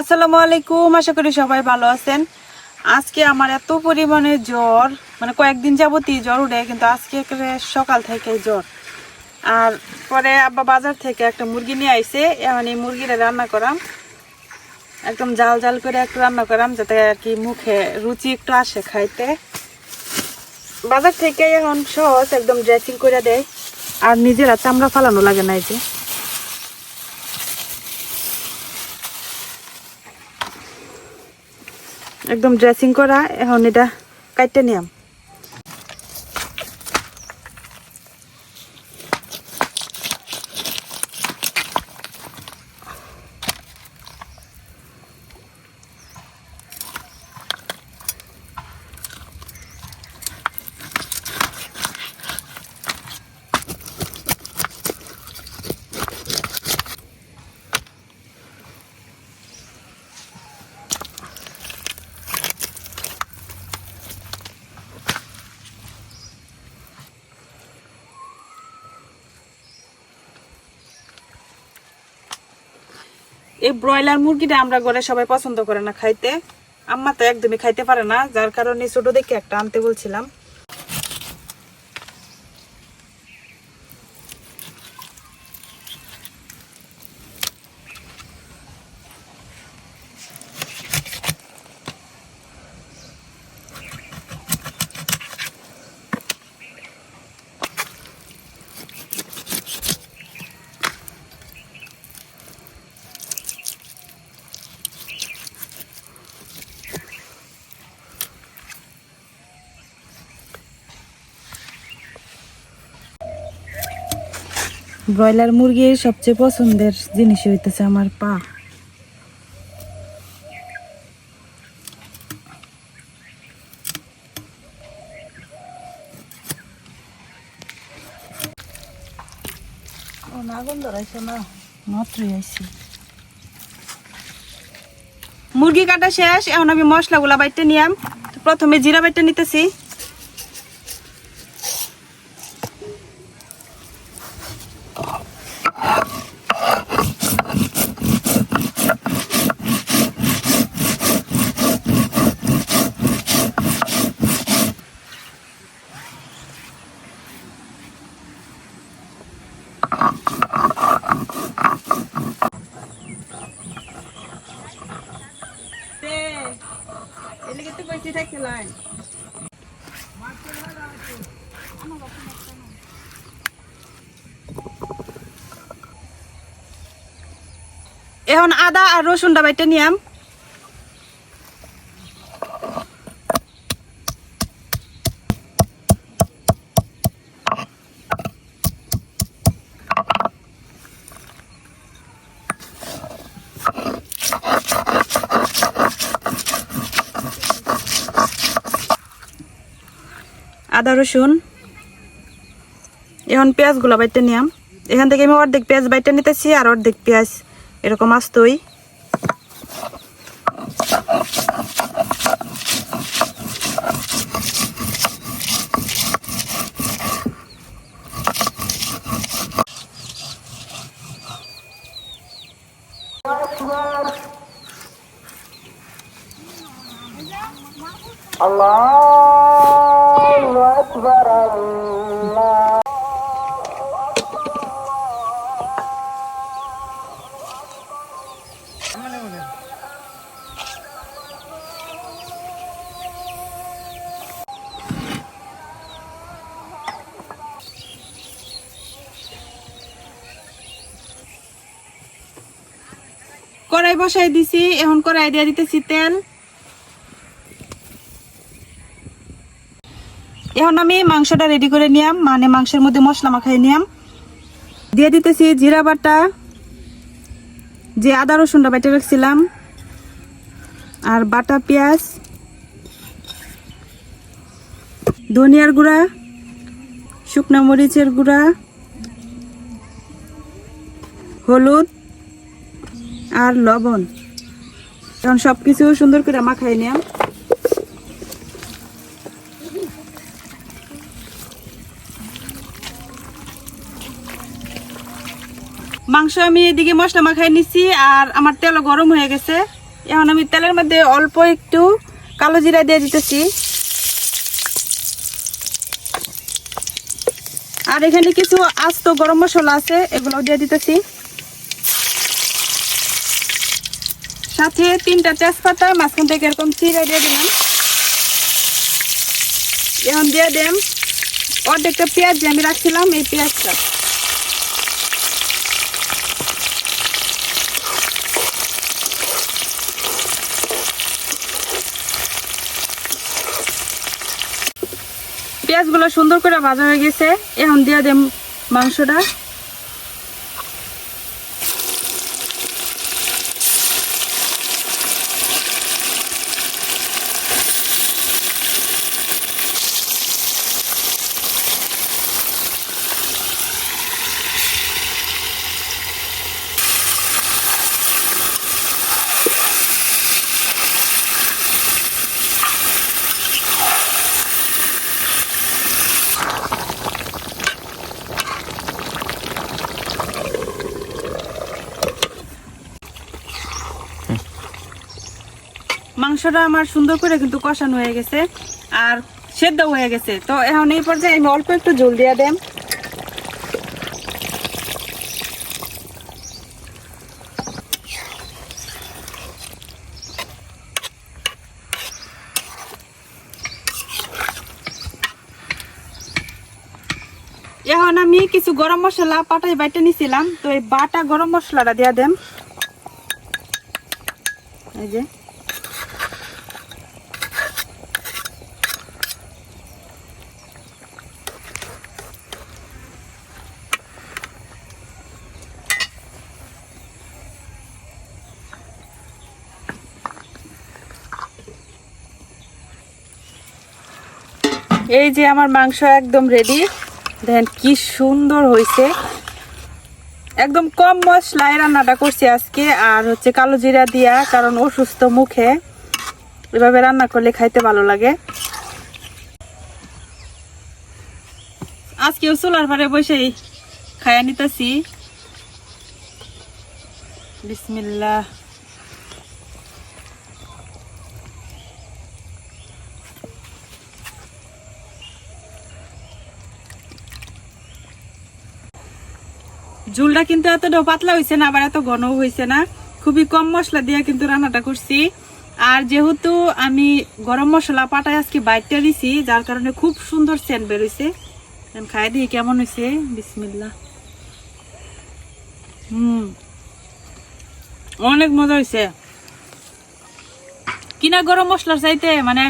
আসসালামু আলাইকুম, আশা করি সবাই ভালো আছেন। আজকে আমার এত পরিমাণে জ্বর মানে কয়েকদিন যাবতই জ্বর উঠে, কিন্তু আজকে সকাল থেকে জ্বর। আর পরে আব্বা বাজার থেকে একটা মুরগি নিয়ে আইসে এই মুরগিটা রান্না করাম। একদম জাল জাল করে একটু রান্না করাম, যাতে আর কি মুখে রুচি একটু আসে খাইতে। বাজার থেকে এখন সহজ, একদম ড্রেসিং করে দেয়। আর নিজেরা চামড়া ফালানো লাগে না এই যে। একদম ড্রেসিং করা এখন এটা কাটতে নিয়াম। এই ব্রয়লার মুরগিটা আমরা ঘরে সবাই পছন্দ করে না খাইতে। আম্মা তো একদমই খাইতে পারে না, যার কারণে ছোট দেখে একটা আনতে বলছিলাম। ব্রয়লার মুরগির সবচেয়ে পছন্দের জিনিস হইতেছে আমার পা। মুরগি কাটা শেষ, এখন আমি মশলাগুলা বাইটে নিয়াম। প্রথমে জিরা বাইটে নিতেছি। এখন আদা আর রসুনটা বাইটে নিয়াম। আদা রসুন। এখন পেঁয়াজগুলো বাইটে নিয়াম। এখান থেকে আমি অর্ধেক পেঁয়াজ বাইটে নিতেছি আর অর্ধেক পেঁয়াজ। এরকম আসতই Allah কড়াই বসাই দিছি, এখন কড়াই দিয়ে দিতেছি তেল। এখন আমি মাংসটা রেডি করে নিয়াম মানে মাংসের মধ্যে মশলা মাখাই নিয়াম দিয়ে দিতেছি জিরা বাটা, যে আদা রসুনটা বেটে রাখছিলাম, আর বাটা পেঁয়াজ, ধনিয়ার গুঁড়া, শুকনা মরিচের গুঁড়া, হলুদ আর লবণ। এখন সব কিছু সুন্দর করে মাখাই নিলাম মাংস আমি এদিকে মশলা মাখাই নিছি আর আমার তেল গরম হয়ে গেছে। এখন আমি তেলের মধ্যে অল্প একটু কালো জিরা দিয়ে দিতেছি। আর এখানে কিছু আস্ত গরম মশলা আছে এগুলো দিয়ে দিতেছি। সাথে তিনটা তেজপাতা, মাঝখান থেকে এরকম চিড়ে দিয়ে দিলাম। এখন দিয়ে দেম। অর্ধেকটা পেঁয়াজ যে আমি রাখছিলাম এই পেঁয়াজটা। পেঁয়াজগুলো সুন্দর করে ভাজা হয়ে গেছে। এখন দিয়ে দেম মাংসটা। মাংসটা আমার সুন্দর করে কিন্তু কষানো হয়ে গেছে আর সেদ্ধ হয়ে গেছে। তো এখন এই পর্যায়ে আমি অল্প একটু জল দিয়ে দেম। এখন আমি কিছু গরম মশলা পাটাই বাইটে নিছিলাম, তো এই বাটা গরম মশলাটা দিয়ে দেন এই যে। এই যে আমার মাংস একদম রেডি দেখেন কি সুন্দর হয়েছে। একদম কম মশলায় রান্নাটা করছি আজকে, আর হচ্ছে কালো জিরা দিয়া, কারণ অসুস্থ মুখে। এভাবে রান্না করলে খাইতে ভালো লাগে। আজকেও চুলার পারে বসেই খাইয়া নিতেছি। বিসমিল্লাহ। ঝুলটা কিন্তু এতটাও পাতলা হয়েছে না, আবার এত ঘন হয়েছে না। খুবই কম মশলা দিয়ে কিন্তু রান্নাটা করছি। আর যেহেতু আমি গরম মশলা পাটায় আজকে বাইটটা দিছি, যার কারণে খুব সুন্দর সেন্ট বেরোইছে খাই দিই কেমন হয়েছে বিসমিল্লা হুম। অনেক মজা হয়েছে কিনা গরম মশলার চাইতে মানে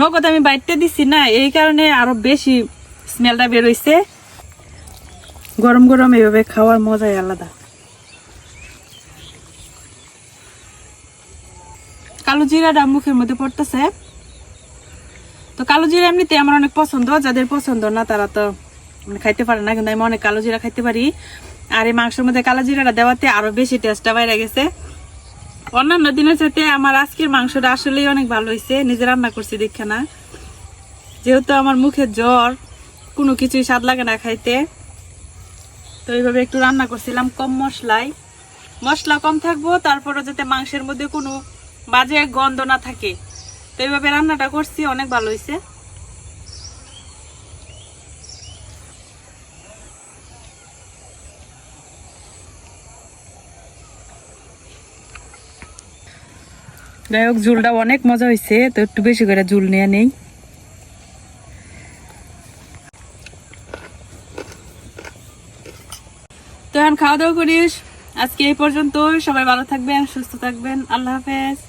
নগদ আমি বাইটতে দিছি না, এই কারণে আরও বেশি স্মেলটা বেরোইছে গরম গরম এভাবে খাওয়ার মজাই আলাদা। কালো জিরাটা মুখের মধ্যে পড়তেছে। তো কালো জিরা এমনিতে আমার অনেক পছন্দ, যাদের পছন্দ না তারা তো মানে খাইতে পারে না, কিন্তু আমি অনেক কালো জিরা খাইতে পারি। আর এই মাংসের মধ্যে কালো জিরাটা দেওয়াতে আরও বেশি টেস্টটা বাইরে গেছে। অন্যান্য দিনের সাথে আমার আজকের মাংসটা আসলেই অনেক ভালো হয়েছে নিজে রান্না করছি দেখে না। যেহেতু আমার মুখে জ্বর, কোনো কিছুই স্বাদ লাগে না খাইতে। তো এইভাবে একটু রান্না করছিলাম, কম মশলায় মশলা কম থাকব তারপরে যাতে মাংসের মধ্যে কোনো বাজে গন্ধ না থাকে। তো এইভাবে রান্নাটা করছি, অনেক ভালো হয়েছে যাই হোক, ঝুলটা অনেক মজা হয়েছে তো একটু বেশি করে ঝুল নিয়ে নেই। খাওয়া দাওয়া করিস। আজকে এই পর্যন্ত সবাই ভালো থাকবেন সুস্থ থাকবেন। আল্লাহ হাফেজ।